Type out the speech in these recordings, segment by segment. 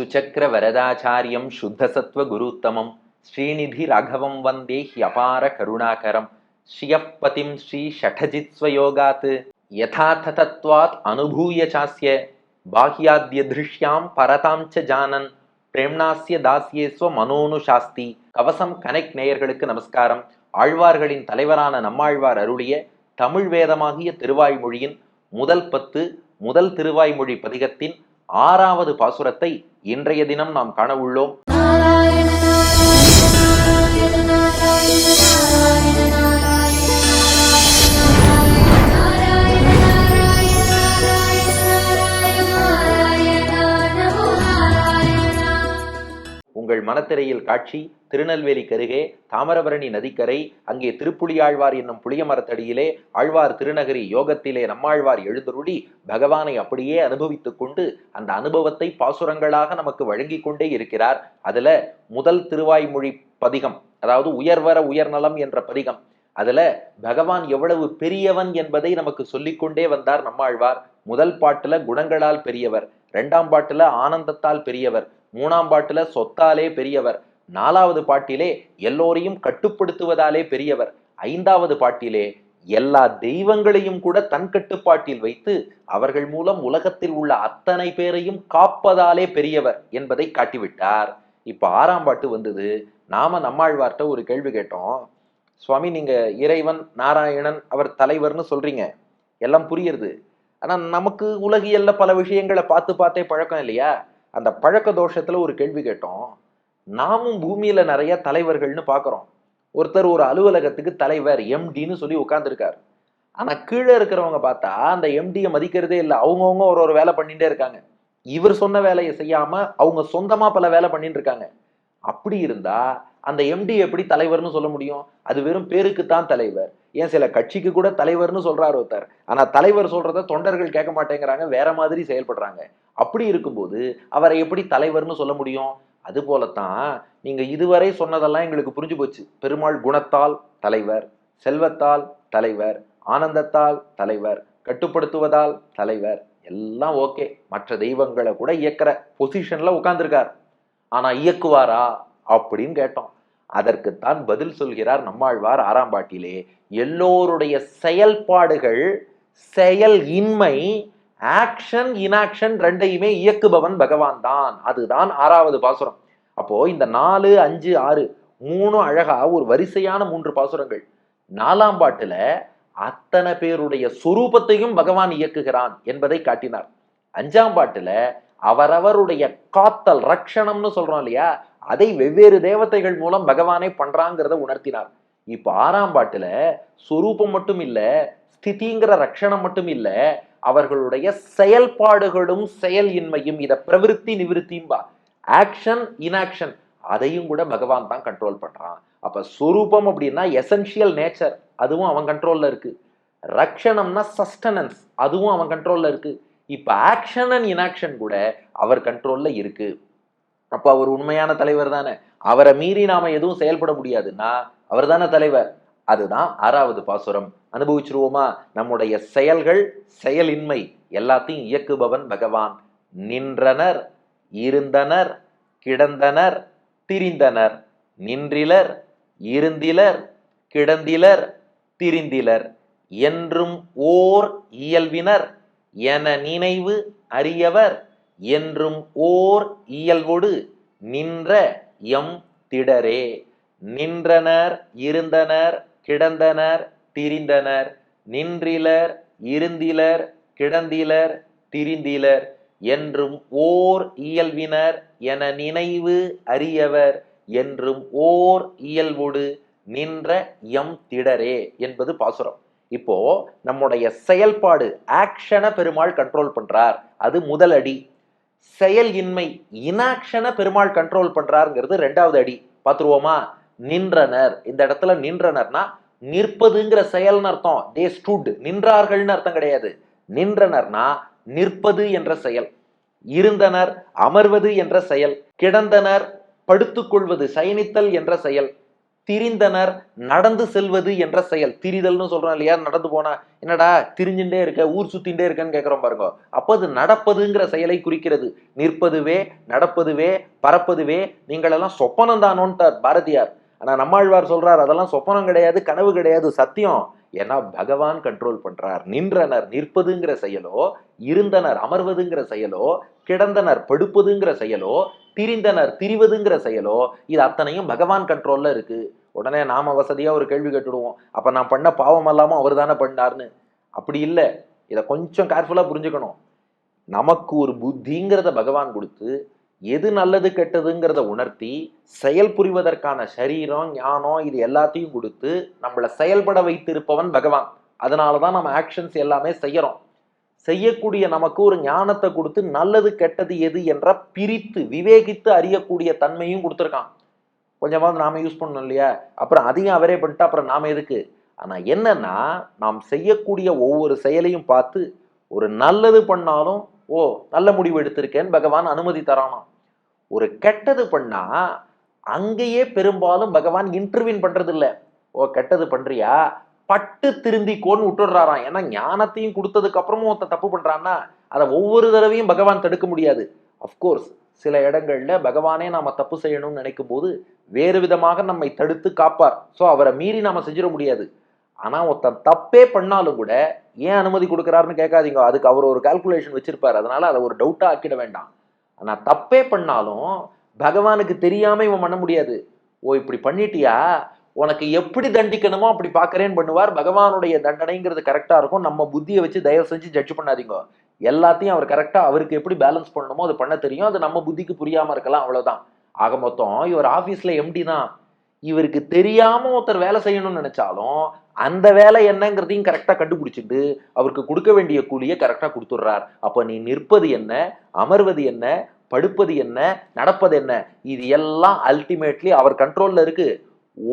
சுச்சக்கர வரதாச்சாரியம் சுத்தசத்வ குருத்தமம். ஸ்ரீநிதி ராகவம் வந்தே ஹியபார கருணாகரம். ஸ்ரீயப்பதிம் ஸ்ரீ ஷடஜித் ஸ்வயோகாத். அனுபூய சாஸ்ய. பாஹ்யாத்ய திருஷ்யாம் பரதாம் ச ஜானன். பிரேம்னாசிய தாசியேஸ்வ மனோனு சாஸ்தி கவசம் கனெக்ட் நேயர்களுக்கு நமஸ்காரம். ஆழ்வார்களின் தலைவரான நம்மாழ்வார் அருளிய தமிழ் வேதமாகிய திருவாய்மொழியின் முதல் பத்து முதல் திருவாய்மொழி பதிகத்தின் ஆறாவது பாசுரத்தை இன்றைய தினம் நாம் காண உள்ளோம். மரத்திரையில் காட்சி திருநெல்வேலி கருகே தாமிரபரணி நதிக்கரை அங்கே திருப்புலியாழ்வார் என்னும் புளிய மரத்தடியிலே ஆழ்வார் திருநகரி யோகத்திலே நம்மாழ்வார் எழுந்தருளி பகவானை அப்படியே அனுபவித்துக் கொண்டு அந்த அனுபவத்தை பாசுரங்களாக நமக்கு வழங்கி கொண்டே இருக்கிறார். அதுல முதல் திருவாய்மொழி பதிகம் அதாவது உயர்வர உயர்நலம் என்ற பதிகம் அதுல பகவான் எவ்வளவு பெரியவன் என்பதை நமக்கு சொல்லிக்கொண்டே வந்தார் நம்மாழ்வார். முதல் பாட்டுல குணங்களால் பெரியவர் இரண்டாம் பாட்டுல ஆனந்தத்தால் பெரியவர் மூணாம் பாட்டுல சொத்தாலே பெரியவர். நாலாவது பாட்டிலே எல்லோரையும் கட்டுப்படுத்துவதாலே பெரியவர். ஐந்தாவது பாட்டிலே எல்லா தெய்வங்களையும் கூட தன் கட்டுப்பாட்டில் வைத்து அவர்கள் மூலம் உலகத்தில் உள்ள அத்தனை பேரையும் காப்பதாலே பெரியவர் என்பதை காட்டிவிட்டார். இப்ப ஆறாம் பாட்டு வந்தது. நாம நம்மாழ்வார்ட்ட ஒரு கேள்வி கேட்டோம். சுவாமி நீங்க இறைவன் நாராயணன் அவர் தலைவர்னு சொல்றீங்க. எல்லாம் புரியுறது ஆனா நமக்கு உலகியல்ல பல விஷயங்களை பார்த்து பார்த்தே பழக்கம் இல்லையா? அந்த பழக்க தோஷத்தில் ஒரு கேள்வி கேட்டோம். நாமும் பூமியில் நிறைய தலைவர்கள்னு பார்க்குறோம். ஒருத்தர் ஒரு அலுவலகத்துக்கு தலைவர் எம்டின்னு சொல்லி உட்காந்துருக்கார் ஆனால் கீழே இருக்கிறவங்க பார்த்தா அந்த எம்டியை மதிக்கிறதே இல்லை. அவங்கவுங்க ஒரு ஒரு வேலை பண்ணிகிட்டே இருக்காங்க. இவர் சொன்ன வேலையை செய்யாமல் அவங்க சொந்தமாக பல வேலை பண்ணிட்டு இருக்காங்க. அப்படி இருந்தால் அந்த எம்டி எப்படி தலைவர்னு சொல்ல முடியும்? அது வெறும் பேருக்கு தான் தலைவர். ஏன் சில கட்சிக்கு கூட தலைவர்னு சொல்றாரு ஒருத்தர். ஆனா தலைவர் சொல்றத தொண்டர்கள் கேட்க மாட்டேங்கிறாங்க வேற மாதிரி செயல்படுறாங்க. அப்படி இருக்கும்போது அவரை எப்படி தலைவர்னு சொல்ல முடியும்? அது போலத்தான் நீங்க இதுவரை சொன்னதெல்லாம் எங்களுக்கு புரிஞ்சு போச்சு. பெருமாள் குணத்தால் தலைவர் செல்வத்தால் தலைவர் ஆனந்தத்தால் தலைவர் கட்டுப்படுத்துவதால் தலைவர் எல்லாம் ஓகே. மற்ற தெய்வங்களை கூட இயக்கிற பொசிஷன்ல உட்காந்துருக்கார் ஆனா இயக்குவாரா? அப்படின்னு கேட்டோம். அதற்குத்தான் பதில் சொல்கிறார் நம்மாழ்வார் ஆறாம் பாட்டிலே எல்லோருடைய செயல்பாடுகள் செயல் இன்மை ஆக்ஷன் இனாக்ஷன் ரெண்டையுமே இயக்குபவன் பகவான் தான். அதுதான் ஆறாவது பாசுரம். அப்போ இந்த நாலு அஞ்சு ஆறு மூணு அழகா ஒரு வரிசையான மூன்று பாசுரங்கள். நாலாம் பாட்டுல அத்தனை பேருடைய சொரூபத்தையும் பகவான் இயக்குகிறான் என்பதை காட்டினார். அஞ்சாம் பாட்டுல அவரவருடைய காத்தல் ரக்ஷணம்னு சொல்றோம் இல்லையா? அதை வெவ்வேறு தேவதைகள் மூலம் பகவானே பண்றாங்கிறத உணர்த்தினார். இப்ப ஆறாம் பாட்டுல சொரூபம் மட்டும் இல்ல ஸ்திதிங்கிற ரக்ஷணம் மட்டும் இல்ல அவர்களுடைய செயல்பாடுகளும் செயல் இன்மையும் இத பிரவிற்த்தி நிவிருத்திம்பா. ஆக்ஷன் இன்ஆக்ஷன் அதையும் கூட பகவான் தான் கண்ட்ரோல் பண்றான். அப்ப சொரூபம் அப்படின்னா எசென்ஷியல் நேச்சர் அதுவும் அவன் கண்ட்ரோல்ல இருக்கு. ரக்ஷணம்னா சஸ்டனன்ஸ் அதுவும் அவன் கண்ட்ரோல்ல இருக்கு. இப்ப ஆக்ஷன் அண்ட் இன்ஆக்ஷன் கூட அவர் கண்ட்ரோல்ல இருக்கு. அப்போ அவர் உண்மையான தலைவர் தானே. அவரை மீறி நாம எதுவும் செயல்பட முடியாதுன்னா அவர் தானே தலைவர். அதுதான் ஆறாவது பாசுரம். அனுபவிச்சிருவோமா? நம்முடைய செயல்கள் செயலின்மை எல்லாத்தையும் இயக்குபவன் பகவான். நின்றனர் இருந்தனர் கிடந்தனர் திரிந்தனர். நின்றிலர் இருந்திலர் கிடந்திலர் திரிந்திலர். என்றும் ஓர் இயல்பினர் என நினைவு அறியவர் என்றும் ஓர் இயல்பொடு நின்ற எம் திடரே. நின்றனர் இருந்தனர் கிடந்தனர் திரிந்தனர். நின்றிலர் இருந்திலர் கிடந்திலர் திரிந்திலர் என்றும் ஓர் இயல்பினர் என நினைவு அறியவர் என்றும் ஓர் இயல்பொடு நின்ற எம் திடரே என்பது பாசுரம். இப்போ நம்முடைய செயல்பாடு ஆக்ஷனை பெருமாள் கண்ட்ரோல் பண்றார். அது முதல் அடி. செயல் இன்மை இனாக்ஷனை பெருமாள் கண்ட்ரோல் பண்றாருங்கிறது ரெண்டாவது அடி. பார்த்துருவோமா? நின்றனர். இந்த இடத்துல நின்றனர்னா நிற்பதுங்கிற செயல்னு அர்த்தம். தே ஸ்டுட் நின்றார்கள்னு அர்த்தம் கிடையாது. நின்றனர்னா நிற்பது என்ற செயல். இருந்தனர் அமர்வது என்ற செயல். கிடந்தனர் படுத்துக்கொள்வது சயனித்தல் என்ற செயல். திரிந்தனர் நடந்து செல்வது என்ற செயல். திரிதல்னு சொல்றோம் இல்லையா? நடந்து போனா என்னடா திரிஞ்சுட்டே இருக்க ஊர் சுத்திண்டே இருக்கன்னு கேட்கிறோம் பாருங்க. அப்போ அது நடப்பதுங்கிற செயலை குறிக்கிறது. நிற்பதுவே நடப்பதுவே பறப்பதுவே நீங்கள் எல்லாம் சொப்பனம் தானோன்ட்டார் பாரதியார். ஆனா நம்மாழ்வார் சொல்றார் அதெல்லாம் சொப்பனம் கிடையாது கனவு கிடையாது சத்தியம். ஏன்னா பகவான் கண்ட்ரோல் பண்றார். நின்றனர் நிற்பதுங்கிற செயலோ இருந்தனர் அமர்வதுங்கிற செயலோ கிடந்தனர் படுப்பதுங்கிற செயலோ திரிந்தனர் திரிவதுங்கிற செயலோ இது அத்தனையும் பகவான் கண்ட்ரோல்ல இருக்கு. உடனே நாம வசதியா ஒரு கேள்வி கேட்டுடுவோம். அப்ப நான் பண்ண பாவம் எல்லாமோ அவர் தானே பண்ணார்னு. அப்படி இல்லை. இதை கொஞ்சம் கேர்ஃபுல்லா புரிஞ்சுக்கணும். நமக்கு ஒரு புத்திங்கிறத பகவான் கொடுத்து எது நல்லது கெட்டதுங்கிறத உணர்த்தி செயல் புரிவதற்கான சரீரம் ஞானம் இது எல்லாத்தையும் கொடுத்து நம்மளை செயல்பட வைத்திருப்பவன் பகவான். அதனால தான் நம்ம ஆக்ஷன்ஸ் எல்லாமே செய்யறோம். செய்யக்கூடிய நமக்கு ஒரு ஞானத்தை கொடுத்து நல்லது கெட்டது எது என்ற பிரித்து விவேகித்து அறியக்கூடிய தன்மையும் கொடுத்துருக்கான். கொஞ்சமாவது நாம யூஸ் பண்ணணும் இல்லையா? அப்புறம் அதையும் அவரே பண்ணிட்டு அப்புறம் நாம எதுக்கு? ஆனால் என்னன்னா நாம் செய்யக்கூடிய ஒவ்வொரு செயலையும் பார்த்து ஒரு நல்லது பண்ணாலும் ஓ நல்ல முடிவு எடுத்திருக்கேன்னு பகவான் அனுமதி தரானாம். ஒரு கெட்டது பண்ணா அங்கேயே பெரும்பாலும் பகவான் இன்டர்வியூன் பண்றது இல்லை ஓ கெட்டது பண்றியா? பட்டு திருந்திக்கோன்னு விட்டுடுறாராம். ஏன்னா ஞானத்தையும் கொடுத்ததுக்கு அப்புறமும் ஒருத்தன் தப்பு பண்றான்னா அதை ஒவ்வொரு தடவையும் பகவான் தடுக்க முடியாது. அஃப்கோர்ஸ் சில இடங்கள்ல பகவானே நாம தப்பு செய்யணும்னு நினைக்கும் போது வேறு விதமாக நம்மை தடுத்து காப்பார். ஸோ அவரை மீறி நாம செஞ்சிட முடியாது. ஆனா ஒருத்தன் தப்பே பண்ணாலும் கூட ஏன் அனுமதி கொடுக்குறாருன்னு கேட்காதீங்க. அதுக்கு அவர் ஒரு கால்குலேஷன் வச்சிருப்பார். அதனால அதை ஒரு டவுட்டா ஆக்கிட வேண்டாம். ஆனா தப்பே பண்ணாலும் பகவானுக்கு தெரியாம இவன் பண்ண முடியாது. ஓ இப்படி பண்ணிட்டியா? உனக்கு எப்படி தண்டிக்கணுமோ அப்படி பார்க்குறேன்னு பண்ணுவார். பகவானுடைய தண்டனைங்கிறது கரெக்டா இருக்கும். நம்ம புத்தியை வச்சு தயவு செஞ்சு ஜட்ஜ் பண்ணாதீங்க. எல்லாத்தையும் அவர் கரெக்டா அவருக்கு எப்படி பேலன்ஸ் பண்ணணுமோ அது பண்ண தெரியும். அது நம்ம புத்திக்கு புரியாம இருக்கலாம். அவ்வளவுதான். ஆக மொத்தம் இவர் ஆபீஸ்ல எம்டி தான். இவருக்கு தெரியாம ஒருத்தர் வேலை செய்யணும்னு நினைச்சாலும் அந்த வேலை என்னங்கிறதையும் கரெக்டாக கண்டுபிடிச்சிட்டு அவருக்கு கொடுக்க வேண்டிய கூலியை கரெக்டாக கொடுத்துட்றார். அப்போ நீ நிற்பது என்ன? அமர்வது என்ன? படுப்பது என்ன? நடப்பது என்ன? இது எல்லாம் அல்டிமேட்லி அவர் கண்ட்ரோலில் இருக்குது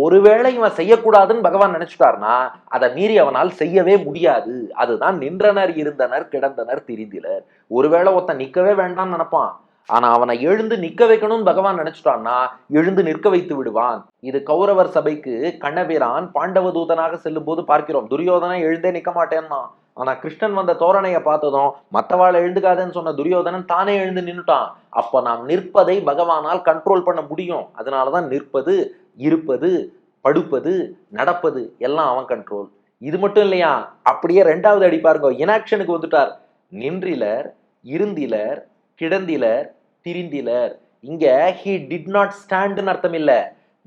ஒருவேளை இவன் செய்யக்கூடாதுன்னு பகவான் நினைச்சுட்டார்னா அதை மீறி அவனால் செய்யவே முடியாது. அதுதான் நின்றனர் இருந்தனர் கிடந்தனர் திரிந்திலர். ஒருவேளை ஒருத்தன் நிற்கவே வேண்டாம்னு நினைப்பான். ஆனா அவனை எழுந்து நிக்க வைக்கணும்னு பகவான் நினைச்சிட்டான்னா எழுந்து நிற்க வைத்து விடுவான். இது கௌரவர் சபைக்கு கண்ணபிரான் பாண்டவ தூதனாக செல்லும் போது பார்க்கிறோம். துரியோதனா எழுந்தே நிக்க மாட்டேன்னா. ஆனா கிருஷ்ணன் வந்த தோரணையை பார்த்ததும் மத்தவாள் எழுந்துக்காதேன்னு சொன்ன துரியோதனன் தானே எழுந்து நின்னுட்டான். அப்ப நாம் நிற்பதை பகவானால் கண்ட்ரோல் பண்ண முடியும். அதனாலதான் நிற்பது இருப்பது படுப்பது நடப்பது எல்லாம் அவன் கண்ட்ரோல் இது மட்டும் இல்லையா? அப்படியே ரெண்டாவது அடி பாருங்க. இனாக்ஷனுக்கு வந்துட்டார். நின்றிலர் இருந்திலர் கிடந்திலர் திரிந்திலர். இங்க ஹி டிட் நாட் ஸ்டாண்ட்னு அர்த்தம் இல்ல.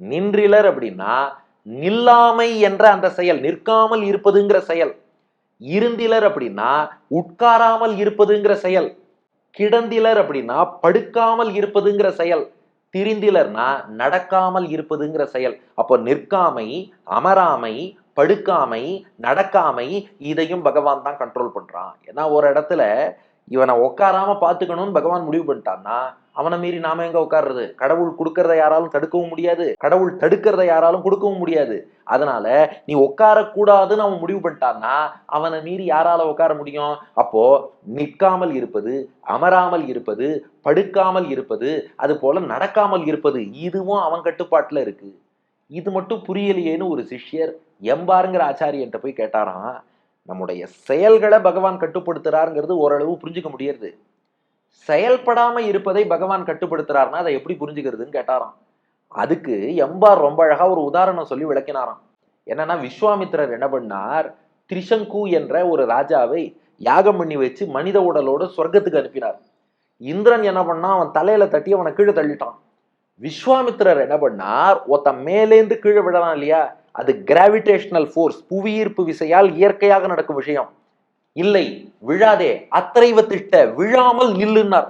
நின்றிலர் அப்படின்னா நில்லாமை என்ற அந்த செயல் நிற்காமல் இருப்பதுங்கிற செயல். இருந்திலர் அப்படின்னா உட்காராமல் இருப்பதுங்கிற செயல். கிடந்திலர் அப்படின்னா படுக்காமல் இருப்பதுங்கிற செயல். திரிந்திலர்னா நடக்காமல் இருப்பதுங்கிற செயல். அப்போ நிற்காமை அமராமை படுக்காமை நடக்காமை இதையும் பகவான் தான் கண்ட்ரோல் பண்றான். ஏன்னா ஒரு இடத்துல இவனை உட்காராம பார்த்துக்கணும்னு பகவான் முடிவு பண்ணிட்டான்னா அவனை மீறி நாம எங்க உட்கார்றது கடவுள் கொடுக்கறத யாராலும் தடுக்கவும் முடியாது. கடவுள் தடுக்கிறத யாராலும் கொடுக்கவும் முடியாது. அதனால நீ உட்காரக்கூடாதுன்னு அவன் முடிவு பண்ணிட்டான்னா அவனை மீறி யாரால உட்கார முடியும்? அப்போ நிற்காமல் இருப்பது அமராமல் இருப்பது படுக்காமல் இருப்பது அது போல நடக்காமல் இருப்பது இதுவும் அவன் கட்டுப்பாட்டுல இருக்கு. இது மட்டும் புரியலையேன்னு ஒரு சிஷ்யர் எம்பாருங்கிற ஆச்சாரியன்ட்ட போய் கேட்டாராம். நம்முடைய செயல்களை பகவான் கட்டுப்படுத்துறாருங்கிறது ஓரளவு புரிஞ்சுக்க முடியறது செயல்படாமல் இருப்பதை பகவான் கட்டுப்படுத்துறாருன்னா அதை எப்படி புரிஞ்சுக்கிறதுன்னு கேட்டாராம். அதுக்கு எம்பார் ரொம்ப அழகாக ஒரு உதாரணம் சொல்லி விளக்கினாராம். என்னன்னா விஸ்வாமித்திரர் என்ன பண்ணார்? திரிசங்கு என்ற ஒரு ராஜாவை யாகம் பண்ணி வச்சு மனித உடலோட சொர்க்கத்துக்கு அனுப்பினார். இந்திரன் என்ன பண்ணா அவன் தலையில தட்டி அவனை கீழே தள்ளிட்டான். விஸ்வாமித்திரர் என்ன பண்ணார்? ஒருத்தன் மேலேந்து கீழே விடலாம் இல்லையா? அது கிராவிடேஷனல் ஃபோர்ஸ் புவியீர்ப்பு விசையால் இயற்கையாக நடக்கும் விஷயம். இல்லை விழாதே அத்தரைவ திட்ட விழாமல் நில்லுன்னார்.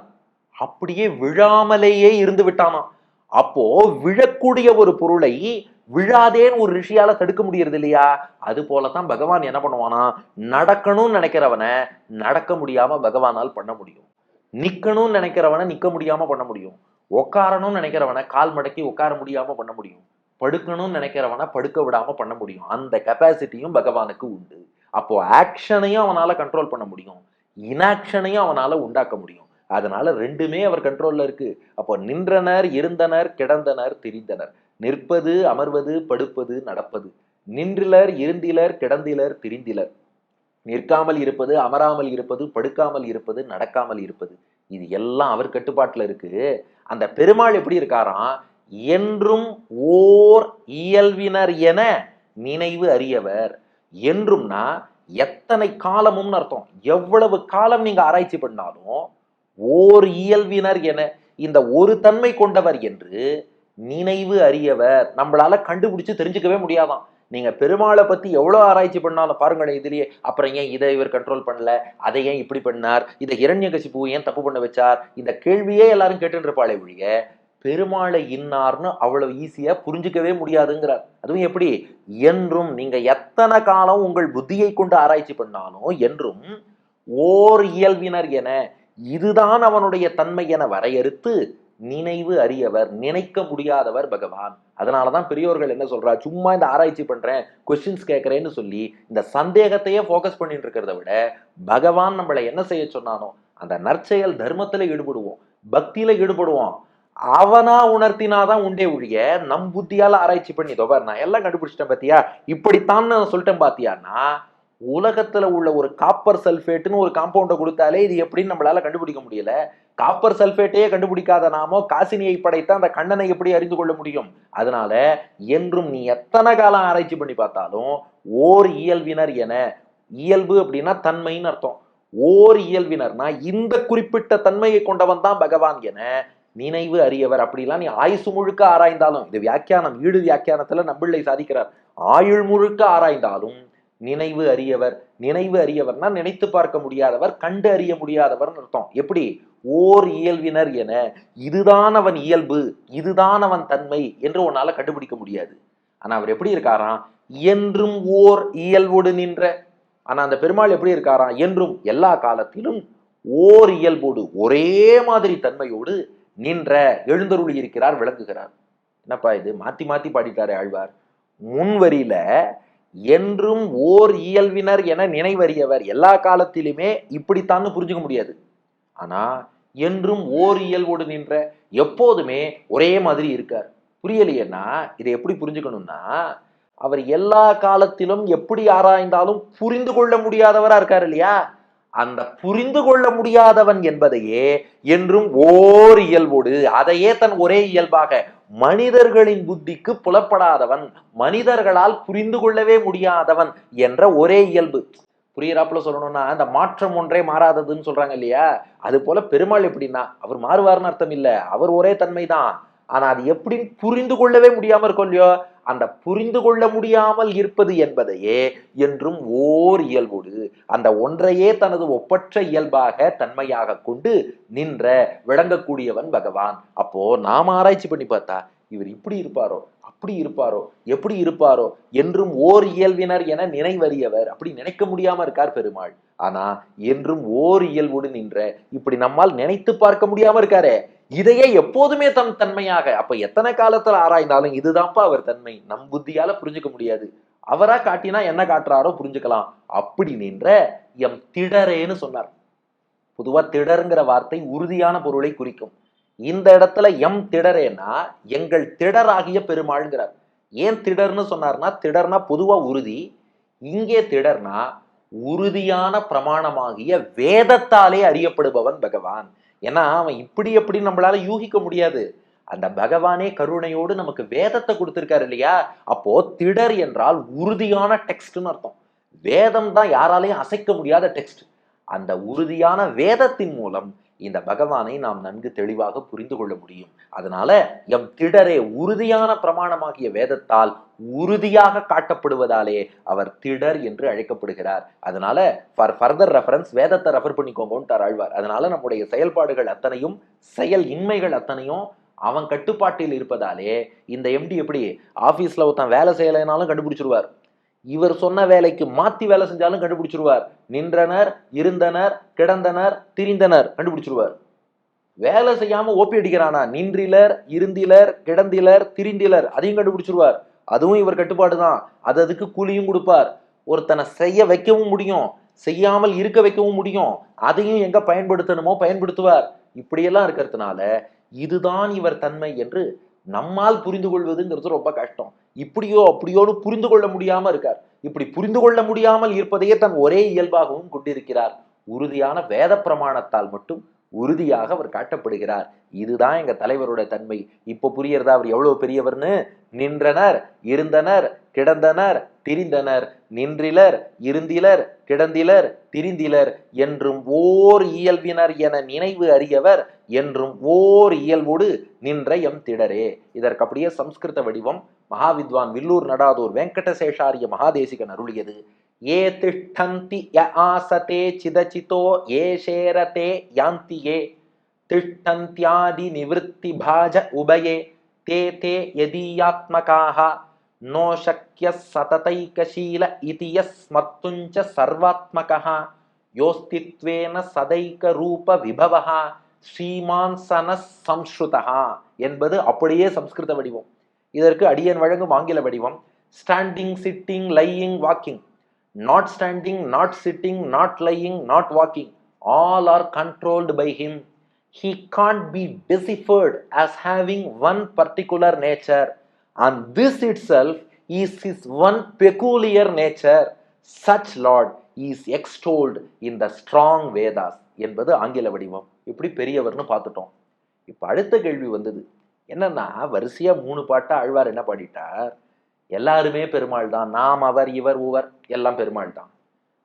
அப்படியே விழாமலேயே இருந்து விட்டானாம். அப்போ விழக்கூடிய ஒரு பொருளை விழாதேன்னு ஒரு ரிஷியால தடுக்க முடியறது இல்லையா? அது போலதான் பகவான் என்ன பண்ணுவானா? நடக்கணும்னு நினைக்கிறவனை நடக்க முடியாம பகவானால் பண்ண முடியும். நிக்கணும்னு நினைக்கிறவனை நிக்க முடியாம பண்ண முடியும். உட்காரணும்னு நினைக்கிறவனை கால் மடக்கி உட்கார முடியாம பண்ண முடியும். படுக்கணும்னு நினைக்கிறவனா படுக்க விடாம பண்ண முடியும். அந்த கெப்பாசிட்டியும் பகவானுக்கு உண்டு. அப்போ ஆக்ஷனையும் அவனால கண்ட்ரோல் பண்ண முடியும். இனாக்ஷனையும் அவனால உண்டாக்க முடியும். அதனால ரெண்டுமே அவர் கண்ட்ரோல்ல இருக்கு. அப்போ நின்றனர் இருந்தனர் கிடந்தனர் திரிந்தனர். நிற்பது அமர்வது படுப்பது நடப்பது. நின்றிலர் இருந்திலர் கிடந்திலர் திரிந்திலர். நிற்காமல் இருப்பது அமராமல் இருப்பது படுக்காமல் இருப்பது நடக்காமல் இருப்பது. இது எல்லாம் அவர் கட்டுப்பாட்டில் இருக்கு. அந்த பெருமாள் எப்படி இருக்காராம்? என்றும் ஓர் இயல்வினர் என நினைவு அறியவர். என்றும்னா எத்தனை காலமும்னு அர்த்தம். எவ்வளவு காலம் நீங்க ஆராய்ச்சி பண்ணாலும் ஓர் இயல்வினர் என இந்த ஒரு தன்மை கொண்டவர் என்று நினைவு அறியவர். நம்மளால கண்டுபிடிச்சு தெரிஞ்சுக்கவே முடியாதாம் நீங்க பெருமாளை பத்தி எவ்வளவு ஆராய்ச்சி பண்ணாலும் பாருங்களேன் இதுலயே. அப்புறம் ஏன் இதை இவர் கண்ட்ரோல் பண்ணல? அதை ஏன் இப்படி பண்ணார்? இதை இரண்யகசிப்பு ஏன் தப்பு பண்ண வச்சார்? இந்த கேள்வியே எல்லாரும் கேட்டுருப்பாளே ஒழிய பெருமாளை இன்னார்னு அவ்வளவு ஈஸியா புரிஞ்சுக்கவே முடியாதுங்கிறார். அதுவும் எப்படி? என்றும் நீங்க எத்தனை காலம் உங்கள் புத்தியை கொண்டு ஆராய்ச்சி பண்ணாலும் என்றும் ஓர் இயல்பினர் என இதுதான் அவனுடைய தன்மை என வரையறுத்து நினைவு அறியவர் நினைக்க முடியாதவர் பகவான். அதனாலதான் பெரியோர்கள் என்ன சொல்றா? சும்மா இந்த ஆராய்ச்சி பண்றேன் கொஸ்டின்ஸ் கேட்கறேன்னு சொல்லி இந்த சந்தேகத்தையே ஃபோக்கஸ் பண்ணிட்டு இருக்கிறத விட பகவான் நம்மளை என்ன செய்ய சொன்னானோ அந்த நற்செயல் தர்மத்துல ஈடுபடுவோம் பக்தியில ஈடுபடுவோம். அவனா உணர்த்தினாதான் உண்டே ஒழிய நம் புத்தியால ஆராய்ச்சி பண்ணி இதோ நான் எல்லாம் கண்டுபிடிச்சிட்டேன் பாத்தியா? இப்படித்தான் நான் சொல்லிட்டேன் பாத்தியான்னா உலகத்துல உள்ள ஒரு காப்பர் சல்ஃபேட்டுன்னு ஒரு காம்பவுண்டை கொடுத்தாலே இது எப்படின்னு நம்மளால கண்டுபிடிக்க முடியல. காப்பர் சல்ஃபேட்டையே கண்டுபிடிக்காத நாமோ காசினியை படைத்த அந்த கண்ணனை எப்படி அறிந்து கொள்ள முடியும்? அதனால என்றும் நீ எத்தனை காலம் ஆராய்ச்சி பண்ணி பார்த்தாலும் ஓர் இயல்பினர் என இயல்பு அப்படின்னா தன்மைன்னு அர்த்தம். ஓர் இயல்வினர்னா இந்த குறிப்பிட்ட தன்மையை கொண்டவன் தான் பகவான் என நினைவு அறியவர். அப்படிலாம் நீ ஆயுசு முழுக்க ஆராய்ந்தாலும் இது வியாக்கியானம் ஈடு வியாக்கியானத்துல நம்பிள்ளை சாதிக்கிறார். ஆயுள் முழுக்க ஆராய்ந்தாலும் நினைவு அறியவர். நினைவு அறியவர்னா நினைத்து பார்க்க முடியாதவர் கண்டு அறிய முடியாதவர்னு அர்த்தம். எப்படி? ஓர் இயல்பினர் என இதுதான் அவன் இயல்பு இதுதான் அவன் தன்மை என்று உன்னால கண்டுபிடிக்க முடியாது. ஆனா அவர் எப்படி இருக்காராம்? என்றும் ஓர் இயல்போடு நின்ற. ஆனா அந்த பெருமாள் எப்படி இருக்காராம்? என்றும் எல்லா காலத்திலும் ஓர் இயல்போடு ஒரே மாதிரி தன்மையோடு நின்ற எழுந்தருள் இருக்கிறார் விளங்குகிறார். என்னப்பா இது? மாத்தி மாத்தி பாடிட்டாரு ஆழ்வார். முன்வரியில என்றும் ஓர் இயல்வினர் என நினைவறியவர் எல்லா காலத்திலுமே இப்படித்தான்னு புரிஞ்சுக்க முடியாது. ஆனா என்றும் ஓர் இயல்போடு நின்ற எப்போதுமே ஒரே மாதிரி இருக்கார். புரியலையேன்னா இதை எப்படி புரிஞ்சுக்கணும்னா அவர் எல்லா காலத்திலும் எப்படி ஆராய்ந்தாலும் புரிந்து கொள்ள முடியாதவரா இருக்கார் இல்லையா? அந்த புரிந்து கொள்ள முடியாதவன் என்பதையே என்றும் ஓர் இயல்போடு அதையே தன் ஒரே இயல்பாக மனிதர்களின் புத்திக்கு புலப்படாதவன் மனிதர்களால் புரிந்து கொள்ளவே முடியாதவன் என்ற ஒரே இயல்பு. புரியறாப்புல சொல்லணும்னா அந்த மாற்றம் ஒன்றே மாறாததுன்னு சொல்றாங்க இல்லையா? அது போல பெருமாள் எப்படின்னா அவர் மாறுவார்னு அர்த்தம் இல்லை அவர் ஒரே தன்மைதான். ஆனா அது எப்படின்னு புரிந்து கொள்ளவே முடியாம இருக்கும் இல்லையோ அந்த புரிந்து கொள்ள முடியாமல் இருப்பது என்பதையே என்றும் ஓர் இயல்போடு அந்த ஒன்றையே தனது ஒப்பற்ற இயல்பாக தன்மையாக கொண்டு நின்ற விளங்கக்கூடியவன் பகவான். அப்போ நாம் ஆராய்ச்சி பண்ணி பார்த்தா இவர் இப்படி இருப்பாரோ அப்படி இருப்பாரோ எப்படி இருப்பாரோ என்றும் ஓர் இயல்பினர் என நினைவறியவர். அப்படி நினைக்க முடியாம இருக்கார் பெருமாள். ஆனா என்றும் ஓர் இயல்போடு நின்ற இப்படி நம்மால் நினைத்து பார்க்க முடியாம இருக்காரே இதையே எப்போதுமே தம் தன்மையாக அப்ப எத்தனை காலத்துல ஆராய்ந்தாலும் இதுதான்ப்பா அவர் தன்மை. நம் புத்தியால புரிஞ்சுக்க முடியாது. அவரா காட்டினா என்ன காட்டுறாரோ புரிஞ்சுக்கலாம். அப்படி நின்ற எம் திடரேன்னு சொன்னார். பொதுவா திடருங்கிற வார்த்தை உறுதியான பொருளை குறிக்கும். இந்த இடத்துல எம் திடரேனா எங்கள் திடராகிய பெருமாள்ங்கிறார். ஏன் திடர்னு சொன்னார்னா திடர்னா பொதுவா உறுதி. இங்கே திடர்னா உறுதியான பிரமாணமாகிய வேதத்தாலே அறியப்படுபவன் பகவான். ஏன்னா அவன் இப்படி எப்படி நம்மளால யூகிக்க முடியாது? அந்த பகவானே கருணையோடு நமக்கு வேதத்தை கொடுத்துருக்காரு இல்லையா? அப்போ திடர் என்றால் உறுதியான டெக்ஸ்ட்னு அர்த்தம். வேதம் தான் யாராலையும் அசைக்க முடியாத டெக்ஸ்ட். அந்த உறுதியான வேதத்தின் மூலம் இந்த பகவானை நாம் நன்கு தெளிவாக புரிந்து கொள்ள முடியும். அதனால எம் திடரே உறுதியான பிரமாணமாகிய வேதத்தால் உறுதியாக காட்டப்படுவதாலே அவர் திடர் என்று அழைக்கப்படுகிறார். அதனால ஃபார் ஃபர்தர் ரெஃபரன்ஸ் வேதத்தை ரெஃபர் பண்ணிக்கோங்கன்ட்டார் ஆழ்வார். அதனால நம்முடைய செயல்பாடுகள் அத்தனையும் செயல் இன்மைகள் அத்தனையும் அவன் கட்டுப்பாட்டில் இருப்பதாலே இந்த எம்டி எப்படி ஆஃபீஸில் ஒருத்தன் வேலை செய்யலைனாலும் கண்டுபிடிச்சிருவார். இவர் சொன்ன வேலைக்கு மாத்தி வேலை செஞ்சாலும் கண்டுபிடிச்சிருவார். நின்றனர் இருந்தனர் கிடந்தனர் திரிந்தனர் கண்டுபிடிச்சிருவார். வேலை செய்யாம ஓப்பி அடிக்கிறானா? நின்றிலர் இருந்திலர் கிடந்திலர் திரிந்திலர் அதையும் கண்டுபிடிச்சிருவார். அதுவும் இவர் கட்டுப்பாடு தான் அது அதுக்கு கூலியும் கொடுப்பார். ஒருத்தனை செய்ய வைக்கவும் முடியும். செய்யாமல் இருக்க வைக்கவும் முடியும். அதையும் எங்க பயன்படுத்தணுமோ பயன்படுத்துவார். இப்படியெல்லாம் இருக்கிறதுனால இதுதான் இவர் தன்மை என்று நம்மால் புரிந்து கொள்வதுங்கிறது ரொம்ப கஷ்டம். இப்படியோ அப்படியோன்னு புரிந்து கொள்ள முடியாம இருக்கார். இப்படி புரிந்து கொள்ள முடியாமல் இருப்பதையே தன் ஒரே இயல்பாகவும் கொண்டிருக்கிறார். உறுதியான வேத பிரமாணத்தால் மட்டும் உறுதியாக அவர் காட்டப்படுகிறார். இதுதான் எங்க தலைவரோட தன்மை. இப்ப புரியறதா அவர் எவ்வளவு பெரியவர்னு? நின்றனர் இருந்தனர் கிடந்தனர் திரிந்தனர். நின்றிலர் இருந்திலர் கிடந்திலர் திரிந்திலர் என்றும் ஓர் இயல்பினர் என நினைவு அறியவர் என்றும் ஓர் இயல்போடு நின்ற எம் திடரே. இதற்கு அப்படியே சம்ஸ்கிருத வடிவம் மகாவித்வான் வில்லூர் நடாதூர் வெங்கடசேஷாரிய மகாதேசிகன் அருளியது. ஏ திஷ்டந்தி ய ஆசதே சிதச்சிதோ ஏ சேரதே யாந்தியே. திஷ்டந்தியாதி நிவத்தி பாஜ உபயே. தே தே யதீயாத்மகாக நோ சக்கிய சததைகசீல இதி ஸ்மர்த்துஞ்ச சர்வாத்மகः யோஸ்தித்வேன சதைக ரூப விபவா ஸ்ரீமான் சன சம்ஸ்ருதா என்பது அப்படியே சம்ஸ்கிருத வடிவம். இதற்கு அடியன் வழங்கும் ஆங்கில வடிவம். Standing sitting lying walking not standing not sitting not lying not walking all are controlled by him he can't be deciphered as having one particular nature and this itself is his one peculiar nature. Such lord is extolled in the strong vedas என்பது ஆங்கில வடிவம். இப்படி பெரியவர்னு பார்த்துட்டோம். இப்போ அடுத்த கேள்வி வந்தது. என்னன்னா வரிசையாக மூணு பாட்டா ஆழ்வார் என்ன பாடிட்டார்? எல்லாருமே பெருமாள் தான். நாம் அவர் இவர் உவர் எல்லாம் பெருமாள் தான்.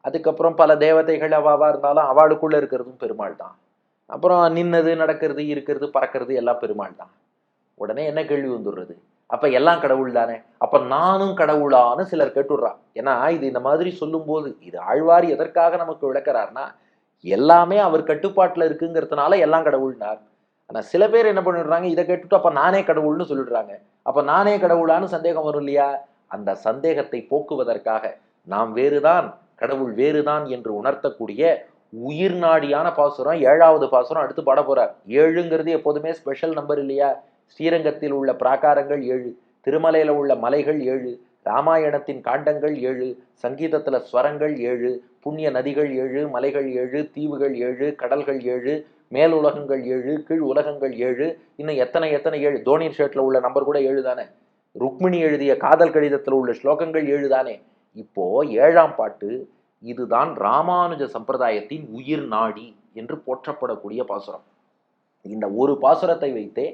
அதுக்கப்புறம் பல தேவதைகள் அவாவாக இருந்தாலும் அவளுக்குள்ள இருக்கிறதும் பெருமாள் தான். அப்புறம் நின்னது நடக்கிறது இருக்கிறது பறக்கிறது எல்லாம் பெருமாள் தான். உடனே என்ன கேள்வி வந்துடுறது? அப்ப எல்லாம் கடவுள் தானே. அப்ப நானும் கடவுளான்னு சிலர் கேட்டுடுறா. ஏன்னா இது இந்த மாதிரி சொல்லும்போது இது ஆழ்வார் எதற்காக நமக்கு விளக்கிறார்னா எல்லாமே அவர் கட்டுப்பாட்டில் இருக்குங்கிறதுனால எல்லாம் கடவுள்னார். ஆனால் சில பேர் என்ன பண்ணிடுறாங்க இதை கேட்டுட்டு அப்போ நானே கடவுள்னு சொல்லிடுறாங்க. அப்போ நானே கடவுளான்னு சந்தேகம் வரும் இல்லையா? அந்த சந்தேகத்தை போக்குவதற்காக நாம் வேறுதான் கடவுள் வேறுதான் என்று உணர்த்தக்கூடிய உயிர் நாடியான பாசுரம் ஏழாவது பாசுரம் அடுத்து பாட போறார். ஏழுங்கிறது எப்போதுமே ஸ்பெஷல் நம்பர் இல்லையா? ஸ்ரீரங்கத்தில் உள்ள பிராகாரங்கள் ஏழு திருமலையில் உள்ள மலைகள் ஏழு ராமாயணத்தின் காண்டங்கள் ஏழு சங்கீதத்தில் ஸ்வரங்கள் ஏழு புண்ணிய நதிகள் ஏழு மலைகள் ஏழு தீவுகள் ஏழு கடல்கள் ஏழு மேல் உலகங்கள் ஏழு கீழ் உலகங்கள் ஏழு இன்னும் எத்தனை எத்தனை ஏழு? தோனி ஷர்ட்டில் உள்ள நம்பர் கூட ஏழு தானே. ருக்மிணி எழுதிய காதல் கடிதத்தில் உள்ள ஸ்லோகங்கள் ஏழு தானே. இப்போ ஏழாம் பாட்டு இதுதான் ராமானுஜ சம்பிரதாயத்தின் உயிர் நாடி என்று போற்றப்படக்கூடிய பாசுரம். இந்த ஒரு பாசுரத்தை வைத்தே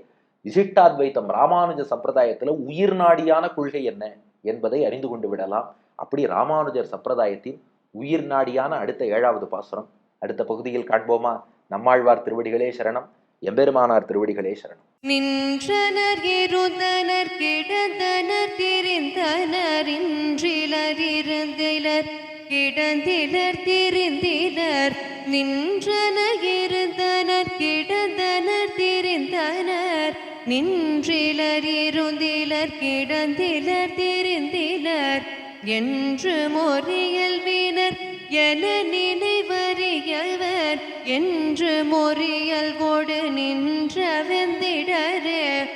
விசிஷ்டாத்வைத்தம் ராமானுஜ சம்பிரதாயத்தில் உயிர் நாடியான கொள்கை என்ன என்பதை அறிந்து கொண்டு விடலாம். அப்படி ராமானுஜர் சம்பிரதாயத்தின் உயிர் நாடியான அடுத்த ஏழாவது பாசுரம். அடுத்த பகுதியில் காண்போமா? நம்மாழ்வார் திருவடிகளே சரணம். எம்பெருமானார் திருவடிகளே சரணம். நின்றனர் இருந்தனர் கிடந்தனர் திரிந்தனர் இன்றிலர் இருந்திலர் கிடந்திலர் திரிந்திலர். நின்றனர் இருந்தனர் கிடந்தனர் திரிந்தனர். நின்றிலர் இருந்திலர் கிடந்திலர் தெரிந்திலர் என்று மொழியல்வினர் என நினைவறியவர் என்று மொழியல்வோடு நின்ற வெந்திடரே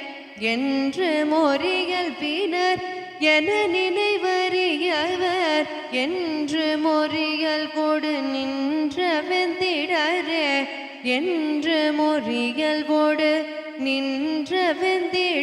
என்று மொழியல்வினர் என நினைவறியவர் என்று மொழியல்வோடு நின்ற வெந்திடரே என்று மொழியல்வோடு கோடு நின்றவெந்திடாறு